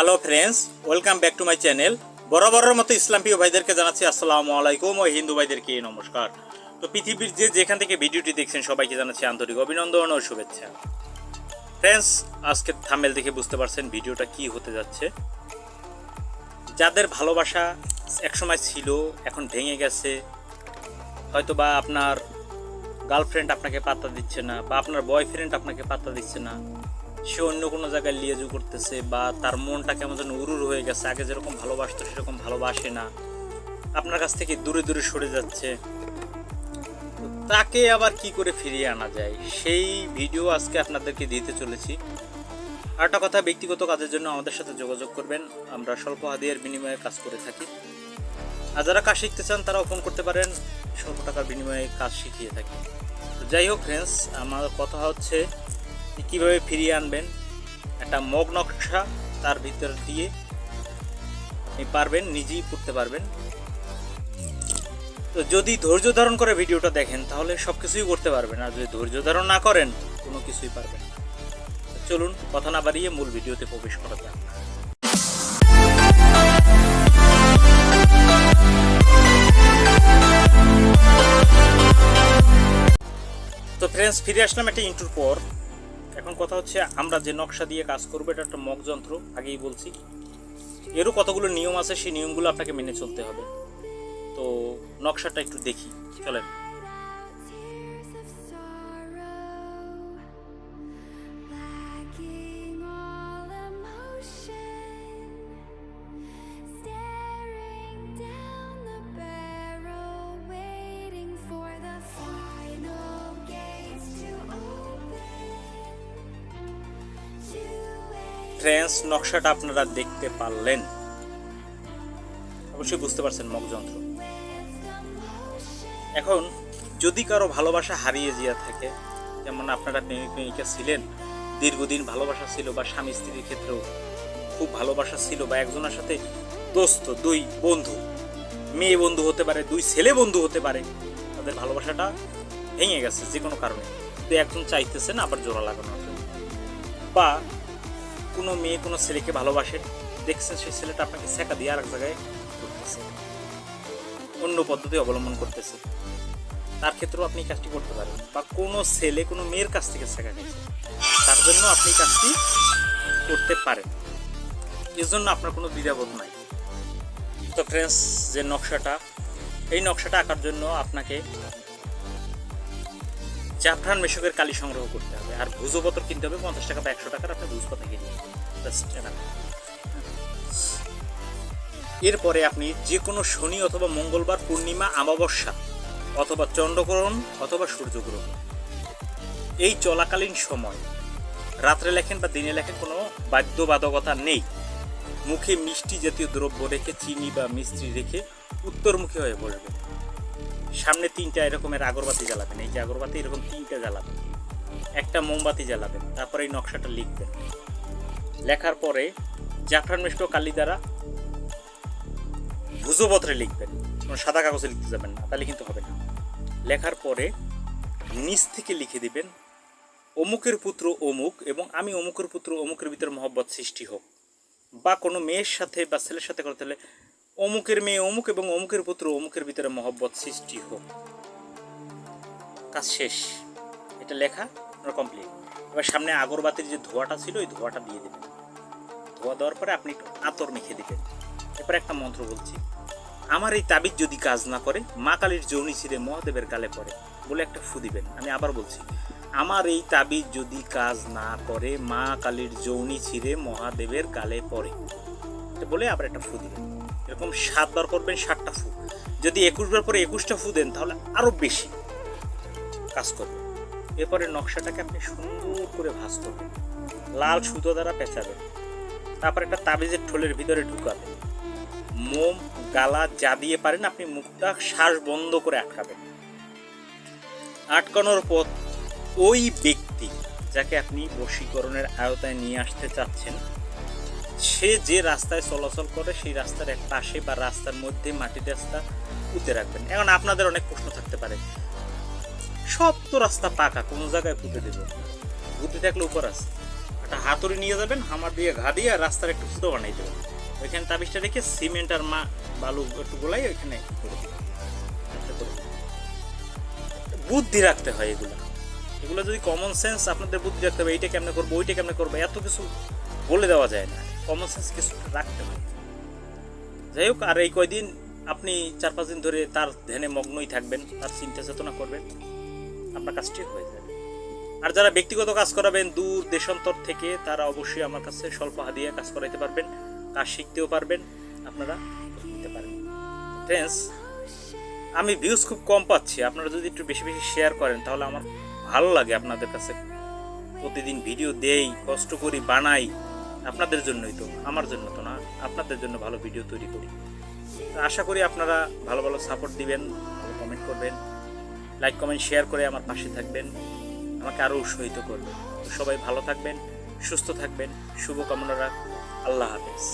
Hello friends welcome back to my channel বরাবরের মতো ইসলাম প্রিয় ভাইদেরকে জানাচ্ছি আসসালামু আলাইকুম ও হিন্দু ভাইদেরকে নমস্কার। তো পৃথিবীর যে যেখান থেকে ভিডিওটি দেখছেন, সবাইকে জানাচ্ছি আন্তরিক অভিনন্দন ও শুভেচ্ছা। ফ্রেন্ডস আজকে থামেল দেখে বুঝতে পারছেন ভিডিওটা কি হতে যাচ্ছে। যাদের ভালোবাসা একসময় ছিল, এখন ভেঙে গেছে হয়তো বা আপনার গার্লফ্রেন্ড আপনাকে পাত্তা দিচ্ছে না বা আপনার বয়ফ্রেন্ড আপনাকে পাত্তা দিচ্ছে না সে অন্য কোনো জায়গায় লিয়েজু করতেছে বা তার মনটা কেমন যেন উরুর হয়ে গেছে, আগে যেরকম ভালোবাসতো সেরকম ভালোবাসে না। আপনার কাছ থেকে দূরে দূরে সরে যাচ্ছে। তাকে আবার কি করে ফিরিয়ে আনা যায়? সেই ভিডিও আজকে আপনাদেরকে দিতে চলেছি। আর একটা কথা, ব্যক্তিগত কাজের জন্য আমাদের সাথে যোগাযোগ করবেন। আমরা স্বল্প হাদিয়ার বিনিময়ে কাজ করে থাকি। আর যারা কাজ শিখতে চান তারাও ফোন করতে পারেন। স্বল্প টাকার বিনিময়ে কাজ শিখিয়ে থাকি। যাই হোক ফ্রেন্ডস আমার কথা হচ্ছে কীভাবে ফিরিয়ে আনবেন? একটা মগ নকশা তার ভিতর দিয়ে পারবেন, নিজেই পড়তে পারবেন। তো যদি ধৈর্য ধারণ করে ভিডিওটা দেখেন, তাহলে সব কিছুই করতে পারবেন। আর যদি ধৈর্য ধারণ না করেন, কোনো কিছুই পারবেন চলুন, কথা না বাড়িয়ে মূল ভিডিওতে প্রবেশ করা যাক। তো ফ্রেন্ডস ফিরে আসলাম একটা ইন্টুর পর। এখন কথা হচ্ছে আমরা যে নকশা দিয়ে কাজ করব, এটা একটা মগ যন্ত্র, আগেই বলছি। এরও কতগুলো নিয়ম আছে, সেই নিয়মগুলো আপনাকে মেনে চলতে হবে। তো নকশাটা একটু দেখি, চলেন। A ফ্রেন্স নকশাটা আপনারা দেখতে পারলেন। অবশ্যই বুঝতে পারছেন মগ যন্ত্র এখন, যদি কারও ভালোবাসা হারিয়ে গিয়ে থাকে, যেমন আপনারা প্রেমিক প্রেমিকা ছিলেন, দীর্ঘদিন ভালোবাসা ছিল বা স্বামী স্ত্রীর ক্ষেত্রেও খুব ভালোবাসা ছিল বা একজনের সাথে দোস্ত, দুই বন্ধু, মেয়ে বন্ধু হতে পারে, দুই ছেলে বন্ধু হতে পারে, তাদের ভালোবাসাটা ভেঙে গেছে যে কোনো কারণে। তো একজন চাইতেছেন আবার জোড়া লাগানোর জন্য। বা কোনো মেয়ে কোনো ছেলেকে ভালোবাসে, দেখছেন সেই ছেলেটা আপনাকে শেখা দিয়ে আর এক জায়গায় অন্য পদ্ধতি অবলম্বন করতেছে। তার ক্ষেত্রেও আপনি কাজটি করতে পারেন। বা কোনো ছেলে কোনো মেয়ের কাছ থেকে শেখা গেছে তার জন্য আপনি কাজটি করতে পারেন। এর জন্য আপনার কোনো দ্বিধাবোধ নাই। তো ফ্রেন্ডস যে নকশাটা, এই নকশাটা আঁকার জন্য আপনাকে জাফরান মেশকের কালি সংগ্রহ করতে হবে। আর ভুজপত্র কিনতে হবে পঞ্চাশ টাকা বা একশো টাকার আপনি ভুজপত্র কিনবেন এরপরে আপনি যে কোনো শনি অথবা মঙ্গলবার পূর্ণিমা, অমাবস্যা অথবা চন্দ্রগ্রহণ অথবা সূর্যগ্রহণ। এই চলাকালীন সময় রাত্রে লেখেন বা দিনে লেখেন কোনো বাধ্যবাধকতা নেই। মুখে মিষ্টি জাতীয় দ্রব্য রেখে, চিনি বা মিষ্টি রেখে উত্তরমুখী হয়ে বসবে সামনে তিনটা এরকমের আগরবাতি জ্বালাবেন। এই যে আগরবাতি, এরকম তিনটা জ্বালাবেন। একটা মোমবাতি জ্বালাবেন, তারপরে এই নকশাটা লিখবেন। লেখার পরে জাফরান মিষ্ট কালি দ্বারা ভুজপত্রে লিখবেন। সাদা কাগজে লিখতে যাবেন না, তাহলে কিন্তু হবে না। লেখার পরে নিচ থেকে লিখে দিবেন, অমুকের পুত্র অমুক এবং আমি অমুকের পুত্র অমুকের ভিতরে মহব্বত সৃষ্টি হোক। বা কোনো মেয়ের সাথে বা ছেলের সাথে করতে হলে অমুকের মেয়ে অমুক এবং অমুকের পুত্র অমুকের ভিতরে মহব্বত সৃষ্টি হোক। কাজ শেষ। এটা লেখা কমপ্লিট এবার সামনে আগরবাতির যে ধোঁয়াটা ছিল, ওই ধোঁয়াটা দিয়ে দেবেন। ধোয়া দেওয়ার পরে আপনি একটু আতর মেখে দেবেন। এরপরে একটা মন্ত্র বলছি, আমার এই তাবিজ যদি কাজ না করে, মা কালীর যৌনি ছিঁড়ে মহাদেবের গালে পড়ে। বলে একটা ফু দিবেন। আমি আবার বলছি, আমার এই তাবিজ যদি কাজ না করে, মা কালীর যৌনি ছিঁড়ে মহাদেবের গালে পড়ে। বলে আবার একটা ফু দিবেন। এরকম সাতবার করবেন ষাটটা ফু। যদি একুশ বার পরে একুশটা ফু দেন, তাহলে আরও বেশি কাজ করবে। এরপরে নকশাটাকে আপনি সুন্দর করে ভাঁজ করবেন। লাল সুতো দ্বারা পেঁচাবেন। তারপর একটা তাবিজের ঠোলের ভিতরে ঢুকাবেন। মোম, গালা যা দিয়ে পারেন, আপনি মুখটা শ্বাস বন্ধ করে আটকাবেন। আটকানোর পর ওই ব্যক্তি যাকে আপনি বশীকরণের আয়তায় নিয়ে আসতে চাচ্ছেন সে যে রাস্তায় চলাচল করে, সেই রাস্তার এক পাশে বা রাস্তার মধ্যে মাটির রাস্তা পুঁতে রাখবেন। এখন আপনাদের অনেক প্রশ্ন থাকতে পারে। সব তো রাস্তা পাকা, কোনো জায়গায় পুঁতে দেব পুঁতে থাকলে উপর আছে। একটা হাতুড়ি নিয়ে যাবেন, হামার দিয়ে ঘা দিয়ে আর রাস্তার একটু ফুটো বানাই দেবেন। ওইখানে তাবিজটা রেখে সিমেন্ট আর মা বালু একটু গোলাই ওইখানে করে। বুদ্ধি রাখতে হয় এগুলো। এগুলো যদি কমন সেন্স আপনাদের বুদ্ধি রাখতে হবে, এইটা কেমনে করব, ওইটা কেমনে করব, এত কিছু বলে দেওয়া যায় না। কমন সেন্স কিছু রাখতে হয় যাই হোক, আর এই কয়দিন আপনি চার পাঁচ দিন ধরে তার ধ্যানে মগ্নই থাকবেন, তার চিন্তা চেতনা করবেন, আপনার কাজটি হয়ে যাবে। আর যারা ব্যক্তিগত কাজ করাবেন, দূর দেশান্তর থেকে তারা অবশ্যই আমার কাছে স্বল্প হাদিয়া কাজ করাইতে পারবেন, কাজ শিখতেও পারবেন, আপনারা নিতে পারেন ফ্রেন্ডস আমি ভিউজ খুব কম পাচ্ছি। আপনারা যদি একটু বেশি বেশি শেয়ার করেন, তাহলে আমার ভালো লাগে আপনাদের কাছে। প্রতিদিন ভিডিও দেই, কষ্ট করি, বানাই। আপনাদের জন্যই তো, আমার জন্য তো না, আপনাদের জন্য ভালো ভিডিও তৈরি করি। আশা করি আপনারা ভালো ভালো সাপোর্ট দিবেন, ভালো কমেন্ট করবেন লাইক কমেন্ট শেয়ার করে আমার পাশে থাকবেন, আমাকে আরও উৎসাহিত করবেন। সবাই ভালো থাকবেন, সুস্থ থাকবেন, শুভকামনা রাখ আল্লাহ হাফেজ।